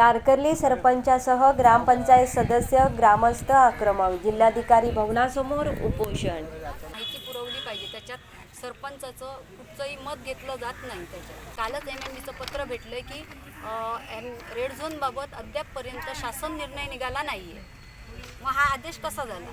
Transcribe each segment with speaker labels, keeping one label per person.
Speaker 1: तारकर्ली सरपंचासह ग्रामपंचायत सदस्य ग्रामस्थ आक्रमक जिल्हाधिकारी भवनासमोर उपोषण.
Speaker 2: माहिती पुरवली पाहिजे. त्याच्यात सरपंचाचं कुठचंही मत घेतलं जात नाही त्याच्यात. कालच एम एम डीचं पत्र भेटलं की एम रेड झोनबाबत अद्यापपर्यंत शासन निर्णय निघाला नाही आहे मग हा आदेश कसा झाला?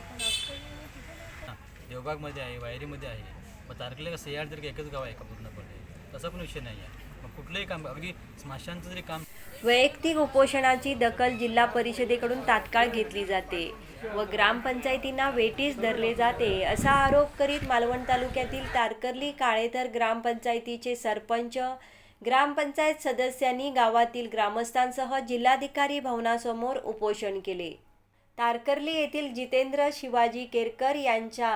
Speaker 3: देवबागमध्ये आहे वायरीमध्ये आहे. मग तारखेला कसं याड जर एकच गाव आहे का पूर्णपणे? तसा पण विषय नाही आहे मग कुठलंही काम अगदी स्माशांचं जरी काम
Speaker 1: वैयक्तिक उपोषणाची दखल जिल्हा परिषदेकडून तात्काळ घेतली जाते व ग्रामपंचायतींना वेटीस धरले जाते असा आरोप करीत मालवण तालुक्यातील तारकर्ली काळेतर ग्रामपंचायतीचे सरपंच ग्रामपंचायत सदस्यांनी गावातील ग्रामस्थांसह जिल्हाधिकारी भवनासमोर उपोषण केले. तारकर्ली येथील जितेंद्र शिवाजी केरकर यांच्या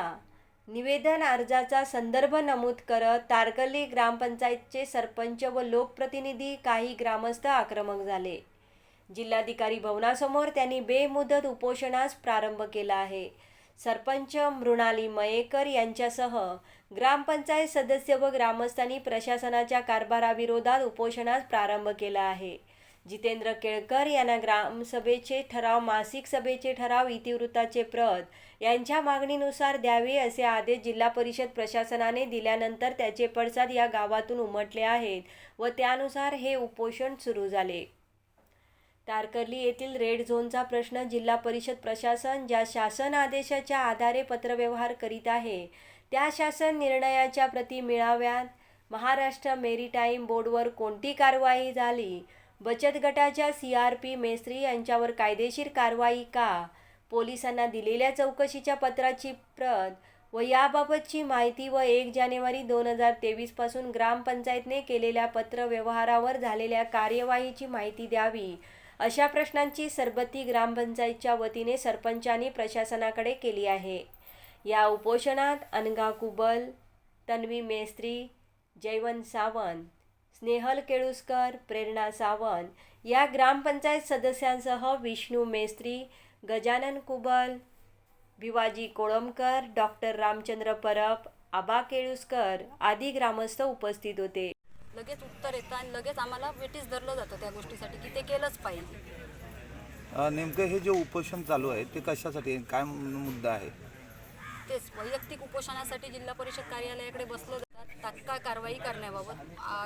Speaker 1: निवेदन अर्जाचा संदर्भ नमूद करत तारकर्ली ग्रामपंचायतचे सरपंच व लोकप्रतिनिधी काही ग्रामस्थ आक्रमक झाले. जिल्हाधिकारी भवनासमोर त्यांनी बेमुदत उपोषणास प्रारंभ केला आहे. सरपंच मृणाली मयेकर यांच्यासह ग्रामपंचायत सदस्य व ग्रामस्थांनी प्रशासनाच्या कारभाराविरोधात उपोषणास प्रारंभ केला आहे. जितेंद्र केळकर यांना ग्रामसभेचे ठराव मासिक सभेचे ठराव इतिवृत्ताचे प्रत यांच्या मागणीनुसार द्यावे असे आदेश जिल्हा परिषद प्रशासनाने दिल्यानंतर त्याचे पडसाद या गावातून उमटले आहेत व त्यानुसार हे उपोषण सुरू झाले. तारकर्ली येथील रेड झोनचा प्रश्न जिल्हा परिषद प्रशासन ज्या शासन आदेशाच्या आधारे पत्रव्यवहार करीत आहे त्या शासन निर्णयाच्या प्रति मिळाव्यात महाराष्ट्र मेरीटाईम बोर्डवर कोणती कारवाई झाली? बचत गटाच्या सी आर पी मेस्त्री यांच्यावर कायदेशीर कारवाई का? पोलिसांना दिलेल्या चौकशीच्या पत्राची प्रत व याबाबतची माहिती व एक जानेवारी दोन हजार तेवीसपासून ग्रामपंचायतने केलेल्या पत्रव्यवहारावर झालेल्या कार्यवाहीची माहिती द्यावी. अशा प्रश्नांची सरबत्ती ग्रामपंचायतच्या वतीने सरपंचांनी प्रशासनाकडे केली आहे. या उपोषणात अनघा कुबल तन्वी मेस्त्री जयवंत सावंत. स्नेहल केळुसकर प्रेरणा सावंत या ग्रामपंचायत सदस्यांसह विष्णू मेस्त्री गजानन कुबल भिवाजी कोळंबकर डॉक्टर रामचंद्र परब आबा केळुसकर आदी ग्रामस्थ उपस्थित होते.
Speaker 2: लगेच उत्तर येतं आणि लगेच आम्हाला वेटीस धरलं जातं त्या गोष्टीसाठी की ते केलंच पाहिजे.
Speaker 4: नेमकं हे जे उपोषण चालू आहे ते कशासाठी आहे? काय मुद्दा आहे?
Speaker 2: तेच वैयक्तिक उपोषणासाठी जिल्हा परिषद कार्यालयाकडे बसलं तात्काळ कारवाई करण्याबाबत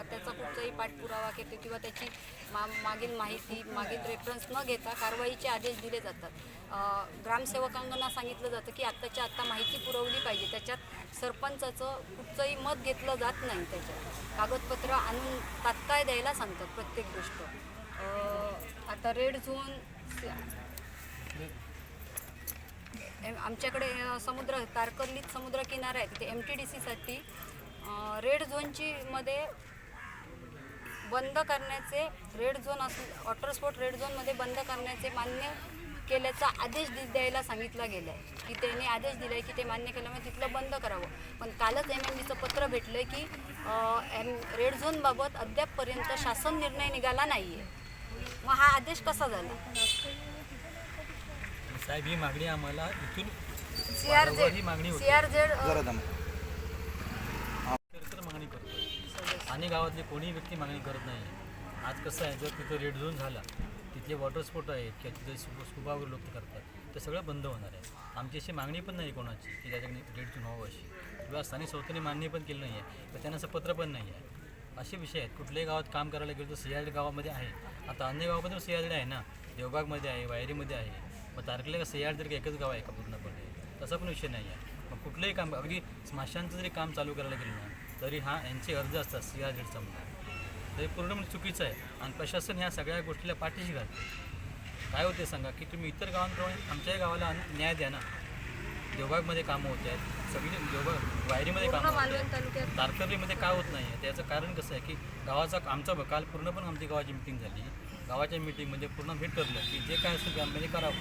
Speaker 2: त्याचा कुठचाही पाठपुरावा घेतो किंवा त्याची मा मागील माहिती मागील रेफरन्स न घेता कारवाईचे आदेश दिले जातात. ग्रामसेवकांना सांगितलं जातं की आत्ताच्या आत्ता माहिती पुरवली पाहिजे. त्याच्यात सरपंचाचं कुठचंही मत घेतलं जात नाही त्याच्यात. कागदपत्र आणून तात्काळ द्यायला सांगतात प्रत्येक गोष्ट. आता रेड झोन एम- आमच्याकडे समुद्र तारकर्लीत समुद्र किनारा आहे तिथे एम टी डी सीसाठी रेड झोनची मध्ये बंद करण्याचे रेड झोन असून वॉटर स्पोर्ट रेड झोनमध्ये बंद करण्याचे मान्य केल्याचा आदेश दि द्यायला सांगितला गेला आहे की त्यांनी आदेश दिला आहे की ते मान्य केल्यामुळे तिथलं बंद करावं. पण कालच एम एम डीचं पत्र भेटलं की अ, एम रेड झोनबाबत अद्यापपर्यंत शासन निर्णय निघाला नाही आहे मग हा आदेश कसा झाला?
Speaker 3: साहेब ही मागणी आम्हाला इथून
Speaker 2: सी आर
Speaker 3: ही मागणी
Speaker 2: झेड
Speaker 3: होती.
Speaker 2: सी आर झेड
Speaker 4: जरा दम
Speaker 3: तर मागणी करतो गावातले कोणीही व्यक्ती मागणी करत नाही. आज कसं आहे जर तिथं रेड झोन झाला तिथले वॉटर स्पोर्ट आहेत किंवा तिथे स्कु स्कुबा वगैरे लोक करतात ते सगळं बंद होणार आहे. आमची अशी मागणी पण नाही कोणाची की त्याच्याकडे रेड झोन व्हावं अशी. किंवा स्थानिक संस्थेने मान्य पण केलं नाही आहे तर त्यांना असं पत्र पण नाही आहे असे विषय आहेत. कुठल्याही गावात काम करायला गेलो तर सियाड गावामध्ये आहे. आता अन्य गावामध्ये सियाड आहे ना? देवबागमध्ये आहे वायरीमध्ये आहे. मग तारखेला का सियाड जर का एकच गाव आहे का पूर्णपणे? तसा पण विषय नाही आहे मग कुठलंही काम अगदी स्माशांचं जरी काम चालू करायला गेलं ना तरी हा यांचे अर्ज असतात सी आर झेडचा म्हणून. ते पूर्णपणे म्हणजे चुकीचं आहे. आणि प्रशासन ह्या सगळ्या गोष्टीला पाठीशी घालते काय होते सांगा की तुम्ही इतर गावांप्रमाणे आमच्याही गावाला न्याय द्या ना. देवबागमध्ये कामं होत आहेत. सगळी देवबाग वायरीमध्ये कामं होत आहेत. तारकर्लीमध्ये काय होत नाही? आहे त्याचं कारण कसं आहे की गावाचा आमचा ब- काल पूर्ण पण आमची गावाची मिटिंग झाली. गावाच्या मिटिंगमध्ये पूर्ण भेट ठरलं की जे काय असेल आम्ही करावं.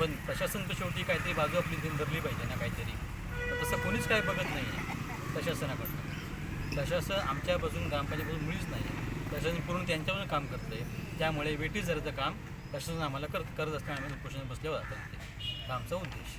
Speaker 3: पण प्रशासन तर शेवटी काहीतरी बाजू आपली धरली पाहिजे ना काहीतरी. तसं कोणीच काय बघत नाही आहे प्रशासनाकडनं. प्रशासन आमच्यापासून ग्रामपंचायतीपासून मुळीच नाही. प्रशासन पूर्ण त्यांच्यावरून काम करतं आहे त्यामुळे वेटीस जराचं काम प्रशासन आम्हाला करत करत असताना आम्ही उपोषण बसल्यावर जातात ते हा आमचा उद्देश.